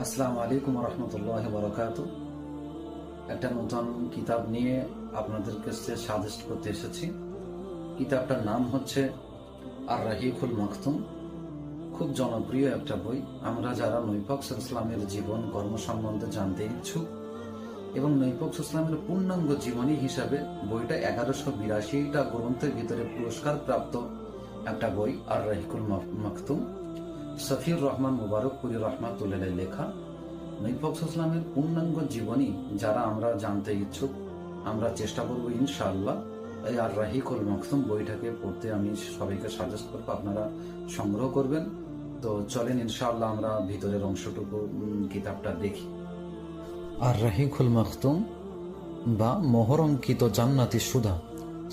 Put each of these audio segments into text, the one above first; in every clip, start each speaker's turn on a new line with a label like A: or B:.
A: আসসালামু আলাইকুম রহমতুল্লাহ বরকাত একটা নতুন কিতাব নিয়ে আপনাদের কাছে সাজেস্ট করতে এসেছি। কিতাবটার নাম হচ্ছে আর রাহিকুল মাকতুম খুব জনপ্রিয় একটা বই। আমরা যারা নৈপক্স ইসলামের জীবন, কর্ম সম্বন্ধে জানতে ইচ্ছুক এবং নৈপক্স ইসলামের পূর্ণাঙ্গ জীবনী হিসাবে বইটা এগারোশো বিরাশিটা গ্রন্থের ভিতরে পুরস্কার প্রাপ্ত একটা বই আর রাহিকুল মাক- সফিউর রহমান মুবারকপুরি রহমাতুল্লাহ লেখা নৈপক্স ইসলামের পূর্ণাঙ্গ জীবনী যারা আমরা জানতে ইচ্ছুক, আমরা চেষ্টা করব ইনশাআল্লাহ। এই আর রাহিকুল মখতুম বইটাকে পড়তে আমি সবাইকে সাজেস্ট করব, আপনারা সংগ্রহ করবেন। তো চলেন ইনশাআল্লাহ আমরা ভিতরের অংশটুকু কিতাবটা দেখি। আর রাহিকুল মখতুম বা মোহরঙ্কিত জান্নাতি সুধা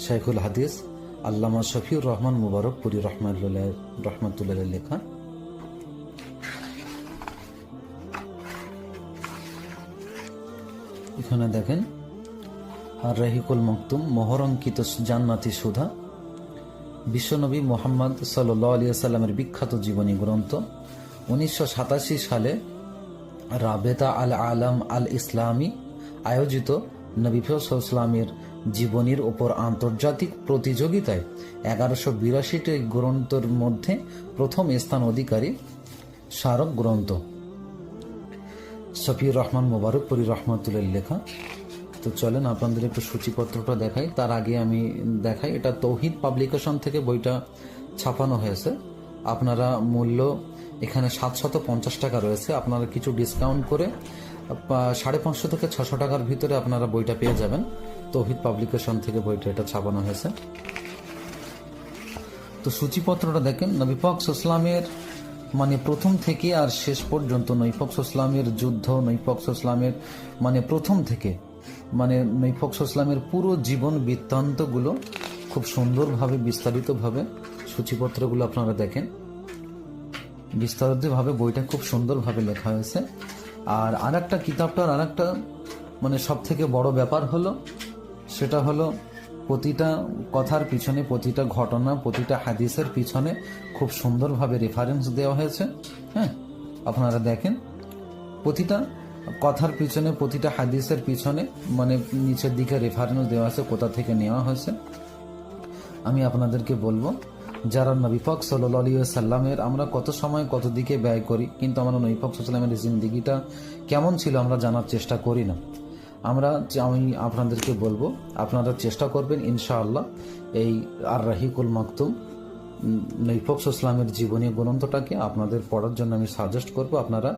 A: শেখুল হাদিস, আল্লামা শফিউর রহমান মুবারকপুরি রহমাতুল্লাহ রহমাতুল্লাহ লেখা। এখানে দেখেন, আর রাহিকুল মকতুম, মোহরঙ্কিত জান্নাতি সুধা। বিশ্বনবী মোহাম্মদ সাল্লাহ আলিয়া সাল্লামের বিখ্যাত জীবনী গ্রন্থ। উনিশশো সাতাশি সালে রাবেতা আল আলম আল ইসলামী আয়োজিত নবী ইসলামের জীবনীর ওপর আন্তর্জাতিক প্রতিযোগিতায় এগারোশো বিরাশিটি গ্রন্থের মধ্যে প্রথম স্থান অধিকারী স্মারক গ্রন্থ। শফিউর রহমান মোবারকপুরি রহমতুল্লাহ লেখা। তো চলেন আপনাদের একটু সূচিপত্রটা দেখাই। তার আগে আমি দেখাই, এটা তৌহিদ পাবলিকেশন থেকে বইটা ছাপানো হয়েছে। আপনারা মূল্য এখানে সাতশত পঞ্চাশ টাকা রয়েছে। আপনারা কিছু ডিসকাউন্ট করে সাড়ে পাঁচশো থেকে ছশো টাকার ভিতরে আপনারা বইটা পেয়ে যাবেন। তৌহিদ পাবলিকেশন থেকে বইটা এটা ছাপানো হয়েছে। তো সূচিপত্রটা দেখেন, নবী ইসলামের মানে প্রথম থেকে আর শেষ পর্যন্ত নৈপক্ষ ইসলামের যুদ্ধ নৈপক্ষ ইসলামের মানে প্রথম থেকে মানে নৈপক্ষ ইসলামের পুরো জীবন বৃত্তান্তগুলো খুব সুন্দরভাবে, বিস্তারিতভাবে সূচিপত্রগুলো আপনারা দেখেন। বিস্তারিতভাবে বইটা খুব সুন্দরভাবে লেখা হয়েছে। আর আরেকটা কিতাবটার আরেকটা মানে সব থেকে বড় ব্যাপার হলো, সেটা হলো প্রতিটা কথার পিছনে, প্রতিটা ঘটনা, প্রতিটা হাদিসের পিছনে খুব সুন্দরভাবে রেফারেন্স দেওয়া হয়েছে। হ্যাঁ আপনারা দেখেন। প্রতিটা কথার পিছনে, প্রতিটা হাদিসের পিছনে মানে নিচের দিকে রেফারেন্স দেওয়া আছে কোথা থেকে নেওয়া হয়েছে। আমি আপনাদেরকে বলব, যারা সাল্লি সাল্লামের আমরা কত সময় কত দিকে ব্যয় করি, কিন্তু আমরা নবীপক সাল্লামের জিন্দিগিটা কেমন ছিল আমরা জানার চেষ্টা করি না। আমরা আমি আপনাদেরকে বলব, আপনারা চেষ্টা করবেন ইনশাআল্লাহ এই আর রাহিকুল মাকতুম নৈপক্ষ ইসলামের জীবনী গ্রন্থটাকে আপনাদের পড়ার জন্য আমি সাজেস্ট করব। আপনারা